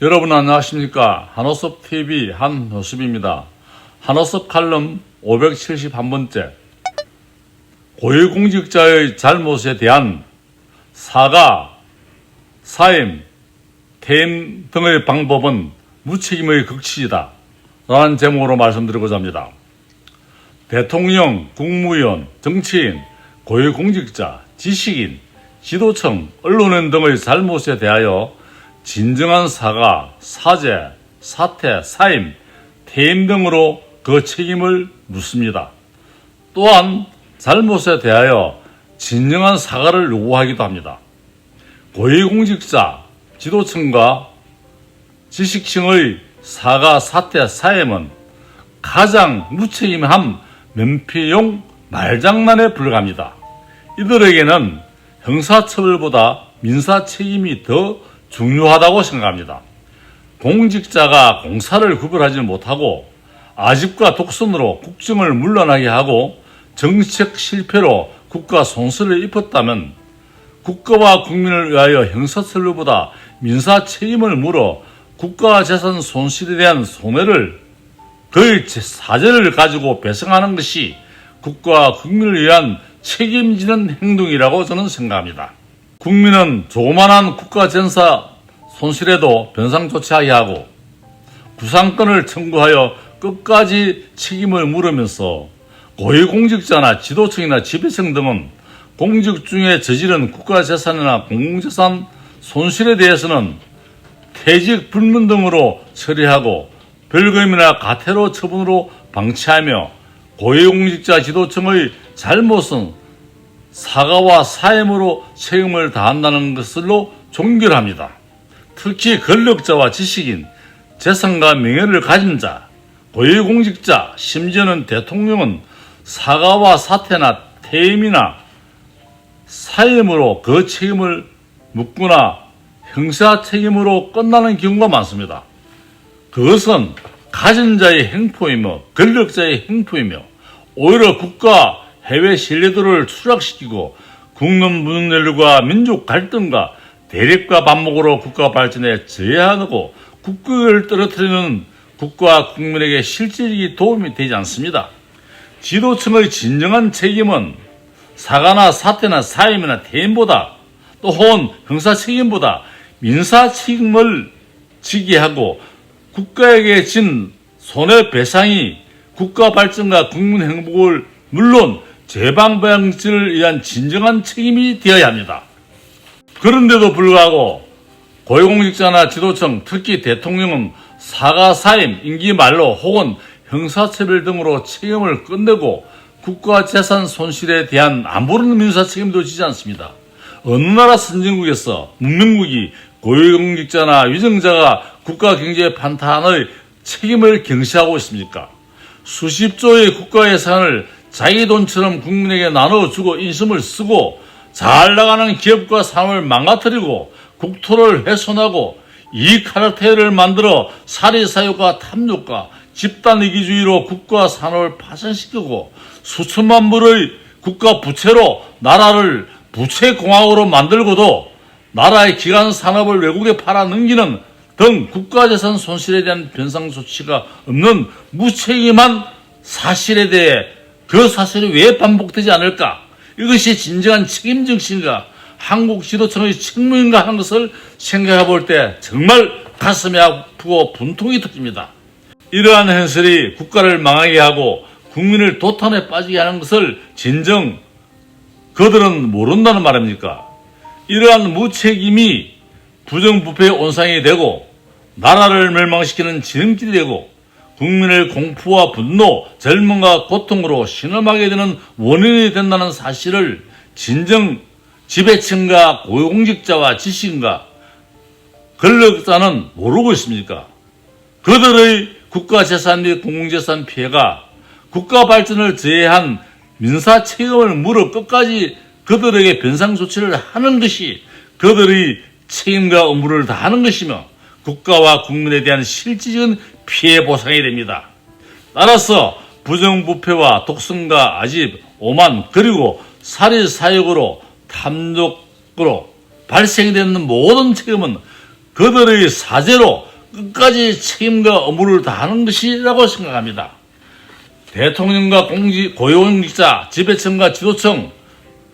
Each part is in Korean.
여러분 안녕하십니까 한호섭 TV 한호섭입니다. 한호섭 칼럼 571번째 고위공직자의 잘못에 대한 사과, 사임, 퇴임 등의 방법은 무책임의 극치이다. 라는 제목으로 말씀드리고자 합니다. 대통령, 국무위원, 정치인, 고위공직자, 지식인, 지도청, 언론인 등의 잘못에 대하여 진정한 사과, 사죄, 사퇴, 사임, 퇴임 등으로 그 책임을 묻습니다. 또한 잘못에 대하여 진정한 사과를 요구하기도 합니다. 고위공직자, 지도층과 지식층의 사과, 사퇴, 사임은 가장 무책임함 면피용 말장난에 불과합니다. 이들에게는 형사처벌보다 민사 책임이 더 중요하다고 생각합니다. 공직자가 공사를 구별하지 못하고 아집과 독선으로 국정을 물러나게 하고 정책 실패로 국가 손실을 입었다면 국가와 국민을 위하여 형사처벌보다 민사 책임을 물어 국가 재산 손실에 대한 손해를 그의 사죄를 가지고 배상하는 것이 국가와 국민을 위한 책임지는 행동이라고 저는 생각합니다. 국민은 조그만한 국가 전사 손실에도 변상 조치하게 하고 구상권을 청구하여 끝까지 책임을 물으면서 고위공직자나 지도층이나 지배층 등은 공직 중에 저지른 국가재산이나 공공재산 손실에 대해서는 퇴직 불문 등으로 처리하고 벌금이나 가태료 처분으로 방치하며 고위공직자 지도층의 잘못은 사과와 사임으로 책임을 다한다는 것으로 종결합니다. 특히 권력자와 지식인, 재산과 명예를 가진 자, 고위공직자, 심지어는 대통령은 사과와 사퇴나 퇴임이나 사임으로 그 책임을 묻거나 형사 책임으로 끝나는 경우가 많습니다. 그것은 가진 자의 행포이며 권력자의 행포이며 오히려 국가 해외 신뢰도를 추락시키고 국민 분열과 민족 갈등과 대립과 반목으로 국가 발전에 저해하고 국격을 떨어뜨리는 국가 국민에게 실질적인 도움이 되지 않습니다. 지도층의 진정한 책임은 사과나 사퇴나 사임이나 퇴임보다 또 혹은 형사 책임보다 민사 책임을 지게 하고 국가에게 진 손해배상이 국가 발전과 국민 행복을 물론 재방방지를 위한 진정한 책임이 되어야 합니다. 그런데도 불구하고 고위공직자나 지도층, 특히 대통령은 사과 사임, 임기 말로 혹은 형사처벌 등으로 책임을 끝내고 국가 재산 손실에 대한 아무런 민사 책임도 지지 않습니다. 어느 나라 선진국에서 문명국이 고위공직자나 위정자가 국가 경제 판탄의 책임을 경시하고 있습니까? 수십조의 국가 예산을 자기 돈처럼 국민에게 나눠주고 인심을 쓰고 잘 나가는 기업과 산업을 망가뜨리고 국토를 훼손하고 이 카르텔을 만들어 사리사욕과 탐욕과 집단 이기주의로 국가 산업을 파산시키고 수천만 불의 국가 부채로 나라를 부채공화국으로 만들고도 나라의 기간 산업을 외국에 팔아 넘기는 등 국가재산 손실에 대한 변상 조치가 없는 무책임한 사실에 대해 그 사실이 왜 반복되지 않을까? 이것이 진정한 책임 정신인가? 한국 지도층의 책무인가 하는 것을 생각해 볼 때 정말 가슴이 아프고 분통이 터집니다. 이러한 현실이 국가를 망하게 하고 국민을 도탄에 빠지게 하는 것을 진정 그들은 모른다는 말입니까? 이러한 무책임이 부정부패의 온상이 되고 나라를 멸망시키는 지름길이 되고 국민을 공포와 분노, 절망과 고통으로 신음하게 되는 원인이 된다는 사실을 진정 지배층과 고용직자와 지식인과 권력자는 모르고 있습니까? 그들의 국가재산 및 공공재산 피해가 국가 발전을 저해한 민사 책임을 물어 끝까지 그들에게 변상 조치를 하는 것이 그들의 책임과 업무를 다하는 것이며 국가와 국민에 대한 실질적인 피해 보상이 됩니다. 따라서 부정부패와 독선과 아집, 오만 그리고 살인 사욕으로 탐욕으로 발생되는 모든 책임은 그들의 사죄로 끝까지 책임과 의무를 다하는 것이라고 생각합니다. 대통령과 공직, 고용직자, 지배청과 지도청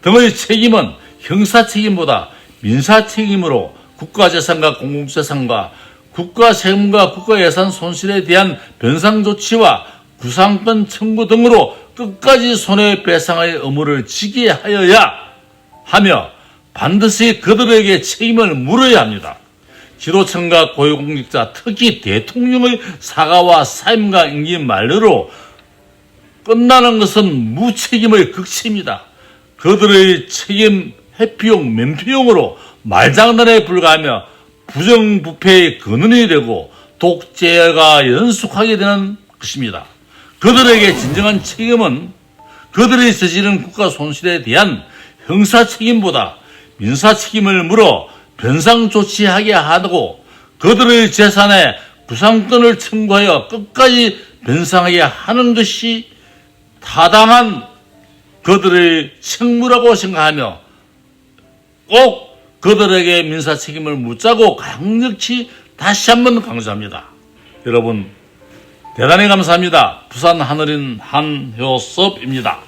등의 책임은 형사 책임보다 민사 책임으로 국가재산과 공공재산과 국가 세금과 국가 예산 손실에 대한 변상 조치와 구상권 청구 등으로 끝까지 손해배상의 의무를 지게 하여야 하며 반드시 그들에게 책임을 물어야 합니다. 지도청과 고용공직자 특히 대통령의 사과와 사임과 임기 만료로 끝나는 것은 무책임의 극치입니다. 그들의 책임 회피용 면피용으로 말장난에 불과하며 부정부패의 근원이 되고 독재가 연속하게 되는 것입니다. 그들에게 진정한 책임은 그들이 저지른 국가 손실에 대한 형사 책임보다 민사 책임을 물어 변상 조치하게 하고 그들의 재산에 구상권을 청구하여 끝까지 변상하게 하는 것이 타당한 그들의 책무라고 생각하며 꼭 그들에게 민사 책임을 묻자고 강력히 다시 한번 강조합니다. 여러분 대단히 감사합니다. 부산 하늘인 한효섭입니다.